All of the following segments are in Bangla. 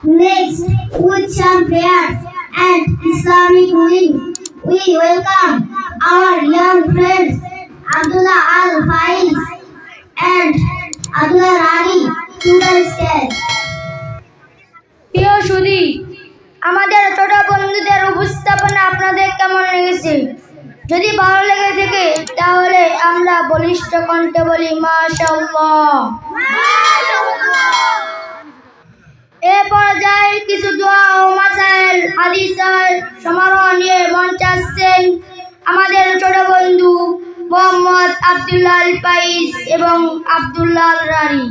Next, with some prayers and Islamic ruling, we welcome our young friends Abdullah Al Faiz and Abdullah Rani to the stage. প্রিয় সুধী আমাদের ছোট বন্ধুদের উপস্থাপনা আপনাদের কেমন লেগেছে যদি ভালো লেগে থাকে তাহলে আমরা বলিষ্ঠ কণ্ঠে বলি মাশাআল্লাহ এ পর্যায়ে কিছু দোয়া ও মাসাইল, হাদিসের সমারোহ নিয়ে মঞ্চে আসছেন আমাদের ছোট বন্ধু মোহাম্মদ আব্দুল্লাহ ফাইজ এবং আব্দুল্লাহ আল রানি।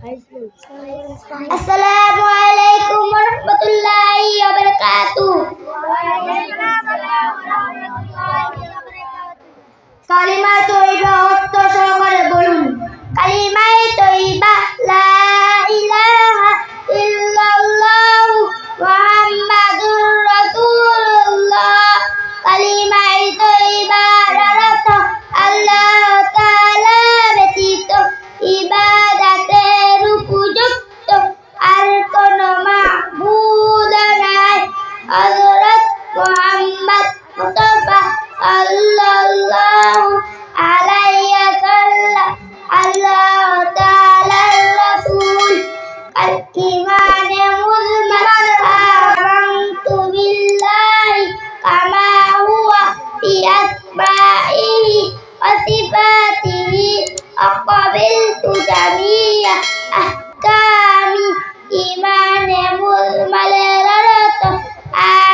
Faiz. Assalamu alaikum warahmatullahi wabarakatuh. কালিমা أقبلت جميع أحكام إيمان ململرة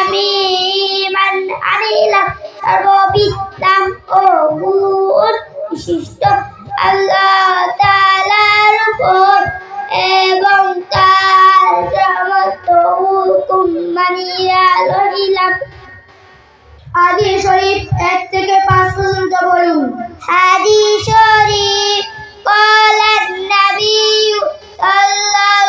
আমিমান আনিলাম সর্ববিদ্যাম ও গুণ বিশিষ্ট আল্লাহ হাদিস শরীফ এক থেকে পাঁচ পর্যন্ত বলুন হাদিস শরীফ قال النبي صلى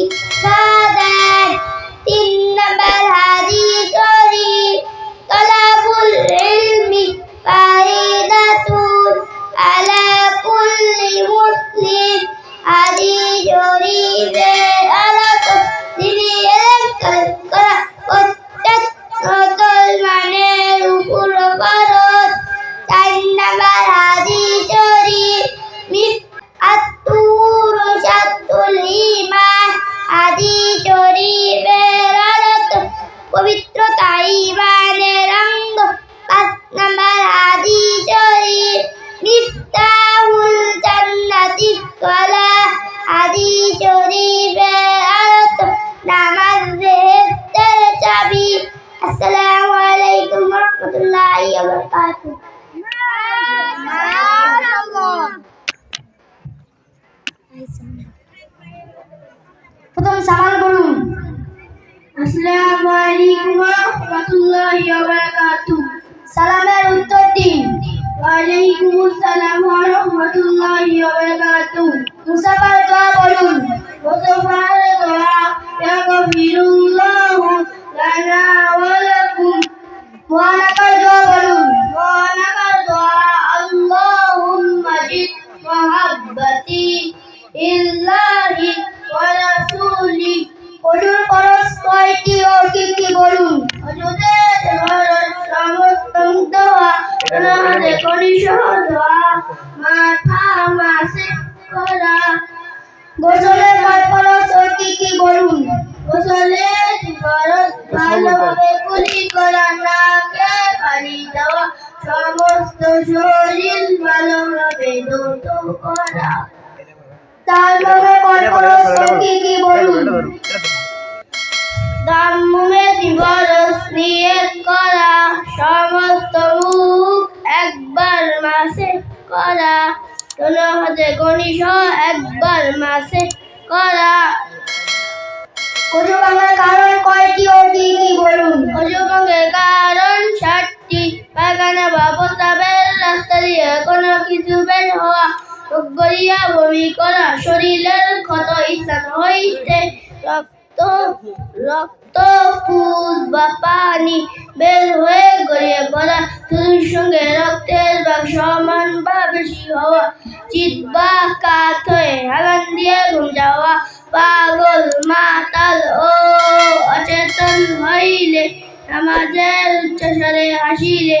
এবং শিক্ষা দেন তিন নম্বর হাদিস শরীফ তলাবুল ইলমি ফারিদাতুন আলা কুল্লি মুসলিম। হাদিস শরীফের আসসালামু আলাইকুম ওয়া রাহমাতুল্লাহি ওয়া বারাকাতুহু প্রথম সামাল বলুন আসসালামু আলাইকুম ওয়া রাহমাতুল্লাহি ওয়া বারাকাতুহু সালামের উত্তর দিন ওয়ালাইকুম আসসালাম ওয়া রাহমাতুল্লাহি ওয়া বারাকাতুহু মুসাফার ইল্লাহি ওয়া রাসূলি। কয়টি ও কি কি বলুন? অজুদের ভরত সমস্ত দোয়া অনাহারে করি সহদোয়া মাথা মাসে করা। গোসলের পর ফরজ ও কি কি বলুন? গোসলের ফরজ ভালোভাবে কুলি করা, নাকে পানি দেওয়া, সমস্ত শরীর ভালোভাবে ধৌত করা। তার নামে কি কি বলুন? দামে দিবরস নিয়ত করা সমস্ত মুখ একবার মাসে করা। কোন হাতে গণিস একবার মাসে করা। রোগ গড়িয়া বমি করা শরীরের ক্ষত স্থান হইতে রক্ত রক্ত পুজ বা পানি বের হয়ে গড়িয়ে পড়া শুধুর সঙ্গে রক্তের ভাগ সমান বা বেশি হওয়া চিত বা কাত হয়ে হাগান দিয়ে ঘুম যাওয়া। পাগল, মাতাল ও অচেতন হইলে আমাদের উচ্চস্বরে হাসিলে।